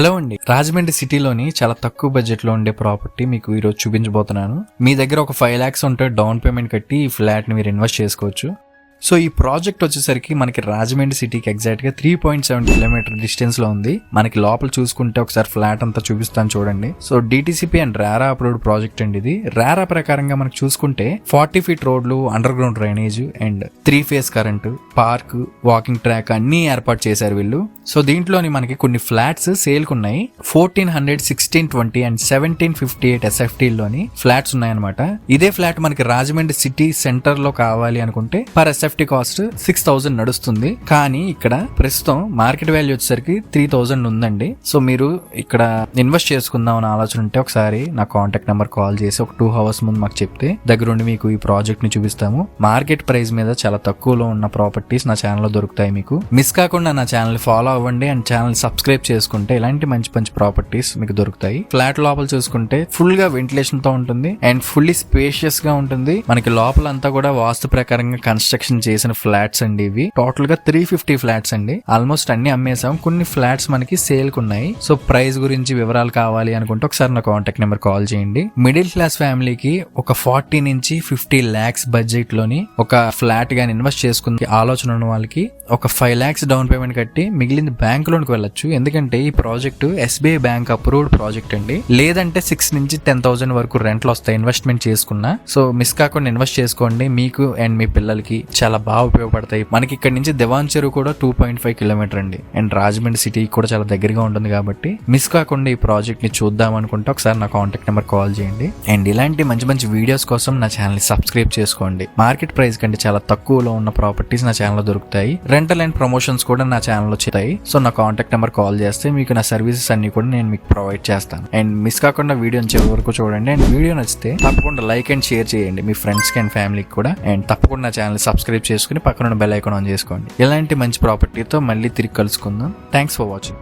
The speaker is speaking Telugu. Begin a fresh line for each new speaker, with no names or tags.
హలో అండి. రాజమండ్రి సిటీలోని చాలా తక్కువ బడ్జెట్లో ఉండే ప్రాపర్టీ మీకు ఈరోజు చూపించబోతున్నాను. మీ దగ్గర ఒక ఫైవ్ లాక్స్ ఉంటే డౌన్ పేమెంట్ కట్టి ఈ ఫ్లాట్ని మీరు ఇన్వెస్ట్ చేసుకోవచ్చు. సో ఈ ప్రాజెక్ట్ వచ్చేసరికి మనకి రాజమండ్రి సిటీకి ఎగ్జాక్ట్గా త్రీ పాయింట్ సెవెన్ కిలోమీటర్ డిస్టెన్స్లో ఉంది. మనకి లోపల చూసుకుంటే ఒకసారి ఫ్లాట్ అంతా చూపిస్తాను చూడండి. So DTCP and RERA approved project అండి ఇది. రారా ప్రకారంగా మనకి చూసుకుంటే ఫార్టీ ఫీట్ రోడ్లు underground drainage and three phase current park walking track అన్ని ఏర్పాటు చేశారు వీళ్ళు. సో దీంట్లోని మనకి కొన్ని ఫ్లాట్స్ సేల్కు ఉన్నాయి. Fourteen hundred sixteen twenty and seventeen fifty eight SFT లోని ఫ్లాట్స్ ఉన్నాయన్నమాట. ఇదే ఫ్లాట్ మనకి రాజమండ్రి సిటీ సెంటర్లో కావాలి అనుకుంటే per SFT cost six thousand నడుస్తుంది. కానీ ఇక్కడ ప్రస్తుతం మార్కెట్ వాల్యూ వచ్చేసరికి త్రీ థౌసండ్ ఉందండి. సో మీరు ఇక్కడ ఇన్వెస్ట్ చేసుకుందాం అనే ఆలోచన ఉంటే ఒకసారి నా కాంటాక్ట్ నెంబర్ కాల్ చేసి ఒక టూ అవర్స్ ముందు మాకు చెప్తే దగ్గరుండి మీకు ఈ ప్రాజెక్ట్ని చూపిస్తాము. మార్కెట్ ప్రైస్ మీద చాలా తక్కువలో ఉన్న ప్రాపర్టీస్ నా ఛానల్లో దొరుకుతాయి మీకు. మిస్ కాకుండా నా ఛానల్ ఫాలో అవ్వండి అండ్ ఛానల్ సబ్స్క్రైబ్ చేసుకుంటే ఇలాంటి మంచి మంచి ప్రాపర్టీస్ మీకు దొరుకుతాయి. ఫ్లాట్ లోపల చూసుకుంటే ఫుల్గా వెంటిలేషన్తో ఉంటుంది అండ్ ఫుల్లీ స్పేషియస్గా ఉంటుంది. మనకి లోపల అంతా కూడా వాస్తు ప్రకారంగా కన్స్ట్రక్షన్ చేసిన ఫ్లాట్స్ అండి ఇవి. టోటల్గా త్రీ ఫిఫ్టీ ఫ్లాట్స్ అండి. ఆల్మోస్ట్ అన్ని అమ్మేసాం. కొన్ని ఫ్లాట్స్ మనకి సేల్ కున్నాయి. సో ప్రైస్ గురించి వివరాలు కావాలి అనుకుంటే ఒకసారి నా కాంటాక్ట్ నెంబర్ కాల్ చేయండి. మిడిల్ క్లాస్ ఫ్యామిలీకి ఒక ఫార్టీ నుంచి ఫిఫ్టీ ల్యాక్స్ బడ్జెట్లోని ఒక ఫ్లాట్ గాని ఇన్వెస్ట్ చేసుకునే ఆలోచన ఉన్న వాళ్ళకి ఒక ఫైవ్ ల్యాక్స్ డౌన్ పేమెంట్ కట్టి మిగిలింది బ్యాంక్ లోనికి వెళ్ళొచ్చు. ఎందుకంటే ఈ project SBI bank approved project అండి. లేదంటే సిక్స్ నుంచి టెన్ థౌసండ్ వరకు రెంట్లు వస్తాయి ఇన్వెస్ట్మెంట్ చేసుకున్నా. సో మిస్ కాకుండా ఇన్వెస్ట్ చేసుకోండి. మీకు అండ్ మీ పిల్లలకి చాలా చాలా బాగా ఉపయోగపడతాయి. మనకి ఇక్కడ నుంచి దివాన్ చెరువు కూడా టూ పాయింట్ ఫైవ్ కిలోమీటర్ అండి. అండ్ రాజమండ్రి సిటీ కూడా చాలా దగ్గరగా ఉంటుంది కాబట్టి మిస్ కాకుండా ఈ ప్రాజెక్ట్ని చూద్దాం అనుకుంటే ఒకసారి నా కాంటాక్ట్ నెంబర్ కాల్ చేయండి. అండ్ ఇలాంటి మంచి మంచి వీడియోస్ కోసం నా ఛానల్ సబ్స్క్రైబ్ చేసుకోండి. మార్కెట్ ప్రైస్ కంటే చాలా తక్కువలో ఉన్న ప్రాపర్టీస్ నా ఛానల్ దొరుకుతాయి. రెంటల్ అండ్ ప్రమోషన్స్ కూడా నా ఛానల్లో చేతాయి సో నా కాంటాక్ట్ నెంబర్ కాల్ చేస్తే మీకు నా సర్వీసెస్ అన్ని కూడా నేను మీకు ప్రొవైడ్ చేస్తాను. అండ్ మిస్ కాకుండా వీడియో చివరి వరకు చూడండి. అండ్ వీడియో నచ్చితే తప్పకుండా లైక్ అండ్ షేర్ చేయండి మీ ఫ్రెండ్స్కి అండ్ ఫ్యామిలీకి కూడా. అండ్ తప్పకుండా నా ఛానల్ సబ్స్క్రైబ్ చేసుకుని పక్కన బెల్ ఐకాన్ ఆన్ చేసుకోండి. ఇలాంటి మంచి ప్రాపర్టీతో మళ్ళీ తిరిగి కలుసుకుందాం. Thanks for watching